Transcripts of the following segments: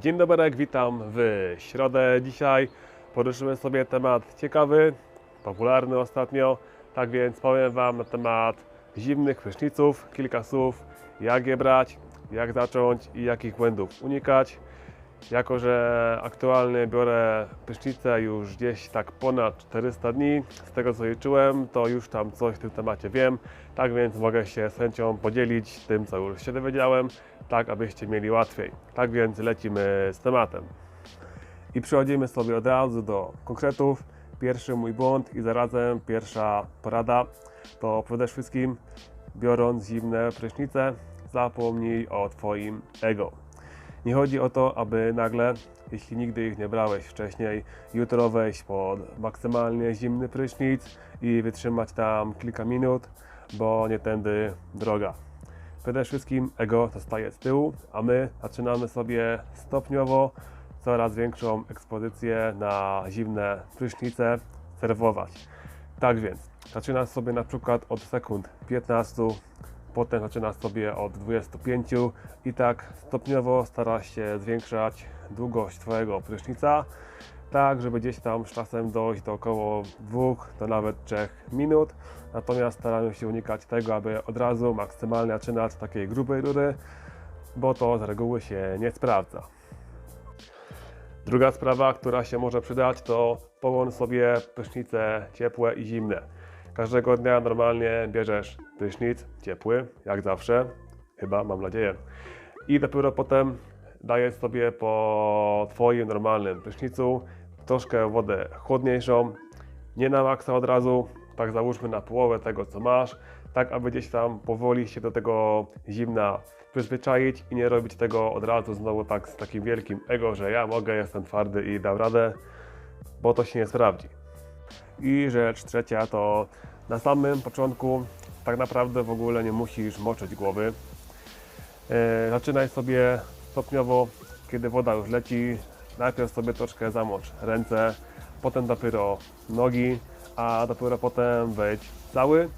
Dzień dobry, witam w środę. Dzisiaj poruszymy sobie temat ciekawy, popularny ostatnio. Tak więc powiem Wam na temat zimnych pryszniców, kilka słów, jak je brać, jak zacząć i jakich błędów unikać. Jako, że aktualnie biorę prysznicę już gdzieś tak ponad 400 dni, z tego co liczyłem, to już tam coś w tym temacie wiem, tak więc mogę się z chęcią podzielić tym, co już się dowiedziałem, tak abyście mieli łatwiej. Tak więc lecimy z tematem. I przechodzimy sobie od razu do konkretów. Pierwszy mój błąd i zarazem pierwsza porada to przede wszystkim biorąc zimne prysznice, zapomnij o Twoim ego. Nie chodzi o to, aby nagle, jeśli nigdy ich nie brałeś wcześniej, jutro wejść pod maksymalnie zimny prysznic i wytrzymać tam kilka minut, bo nie tędy droga. Przede wszystkim ego zostaje z tyłu, a my zaczynamy sobie stopniowo coraz większą ekspozycję na zimne prysznice serwować. Tak więc, zaczynasz sobie na przykład od sekund 15, potem zaczynasz sobie od 25 i tak stopniowo starasz się zwiększać długość Twojego prysznica, tak żeby gdzieś tam z czasem dojść do około 2 do nawet 3 minut. Natomiast staramy się unikać tego, aby od razu maksymalnie zaczynać takiej grubej rury, bo to z reguły się nie sprawdza. Druga sprawa, która się może przydać, to połącz sobie prysznice ciepłe i zimne. Każdego dnia normalnie bierzesz prysznic ciepły, jak zawsze, chyba, mam nadzieję. I dopiero potem dajesz sobie po Twoim normalnym prysznicu troszkę wodę chłodniejszą, nie na maksa od razu, tak załóżmy na połowę tego co masz, tak aby gdzieś tam powoli się do tego zimna przyzwyczaić i nie robić tego od razu znowu tak z takim wielkim ego, że ja mogę, jestem twardy i dam radę, bo to się nie sprawdzi. I rzecz trzecia to na samym początku tak naprawdę w ogóle nie musisz moczyć głowy. E, zaczynaj sobie stopniowo, kiedy woda już leci, najpierw sobie troszkę zamocz ręce, potem dopiero nogi, a dopiero potem wejdź cały,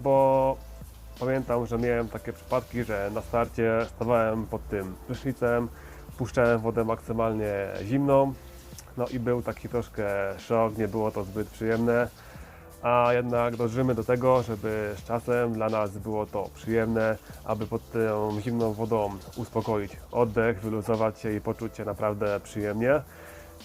bo pamiętam, że miałem takie przypadki, że na starcie stawałem pod tym prysznicem, puszczałem wodę maksymalnie zimną, no i był taki troszkę szok, nie było to zbyt przyjemne, a jednak dążymy do tego, żeby z czasem dla nas było to przyjemne, aby pod tą zimną wodą uspokoić oddech, wyluzować się i poczuć się naprawdę przyjemnie.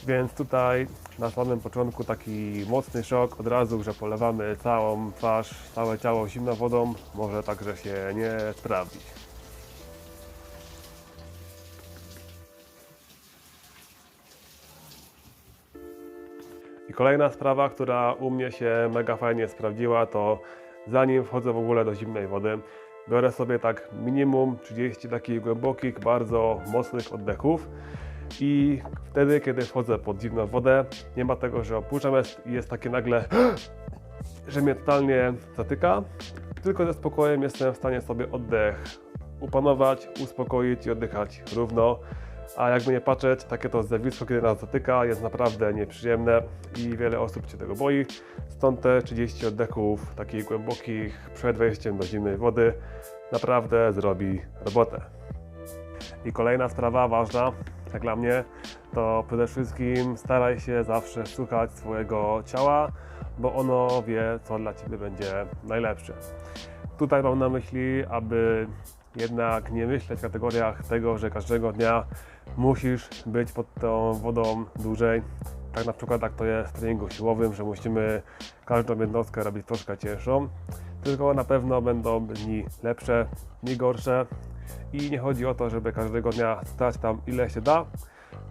Więc tutaj na samym początku taki mocny szok, od razu, że polewamy całą twarz, całe ciało zimną wodą, może także się nie sprawdzić. Kolejna sprawa, która u mnie się mega fajnie sprawdziła, to zanim wchodzę w ogóle do zimnej wody, biorę sobie tak minimum 30 takich głębokich, bardzo mocnych oddechów. I wtedy, kiedy wchodzę pod zimną wodę, nie ma tego, że opuszczam jest, jest takie nagle, że mnie totalnie zatyka, tylko ze spokojem jestem w stanie sobie oddech upanować, uspokoić i oddychać równo. A jakby nie patrzeć, takie to zjawisko, kiedy nas zatyka, jest naprawdę nieprzyjemne i wiele osób się tego boi. Stąd te 30 oddechów takich głębokich przed wejściem do zimnej wody naprawdę zrobi robotę. I kolejna sprawa ważna, jak dla mnie, to przede wszystkim staraj się zawsze słuchać swojego ciała, bo ono wie, co dla Ciebie będzie najlepsze. Tutaj mam na myśli, aby jednak nie myśleć w kategoriach tego, że każdego dnia musisz być pod tą wodą dłużej. Tak na przykład jak to jest w treningu siłowym, że musimy każdą jednostkę robić troszkę cięższą. Tylko na pewno będą dni lepsze, dni gorsze. I nie chodzi o to, żeby każdego dnia stać tam ile się da,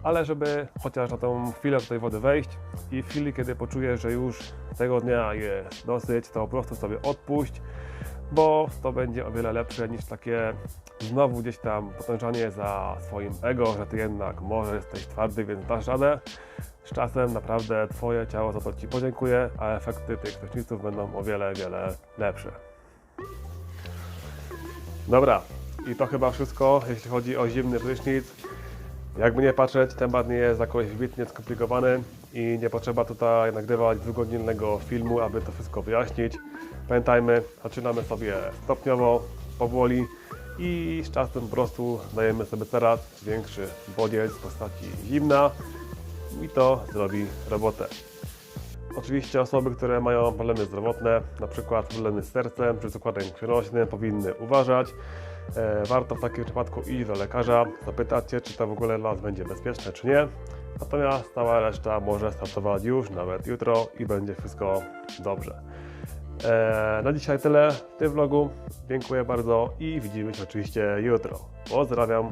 ale żeby chociaż na tą chwilę do tej wody wejść i w chwili, kiedy poczujesz, że już tego dnia jest dosyć, to po prostu sobie odpuść, bo to będzie o wiele lepsze niż takie znowu gdzieś tam potężanie za swoim ego, że ty jednak może jesteś twardy, więc dasz radę. Z czasem naprawdę twoje ciało za to ci podziękuje, a efekty tych pryszniców będą o wiele, wiele lepsze. Dobra, i to chyba wszystko, jeśli chodzi o zimny prysznic. Jakby nie patrzeć, temat nie jest jakoś wybitnie skomplikowany i nie potrzeba tutaj nagrywać dwugodzinnego filmu, aby to wszystko wyjaśnić. Pamiętajmy, zaczynamy sobie stopniowo, powoli i z czasem po prostu dajemy sobie coraz większy bodziec w postaci zimna i to zrobi robotę. Oczywiście osoby, które mają problemy zdrowotne, przykład problemy z sercem czy z układem krwionośnym, powinny uważać. E, warto w takim przypadku iść do lekarza, zapytać się, czy to w ogóle dla nas będzie bezpieczne, czy nie. Natomiast cała reszta może startować już, nawet jutro i będzie wszystko dobrze. E, na dzisiaj tyle w tym vlogu. Dziękuję bardzo i widzimy się oczywiście jutro. Pozdrawiam.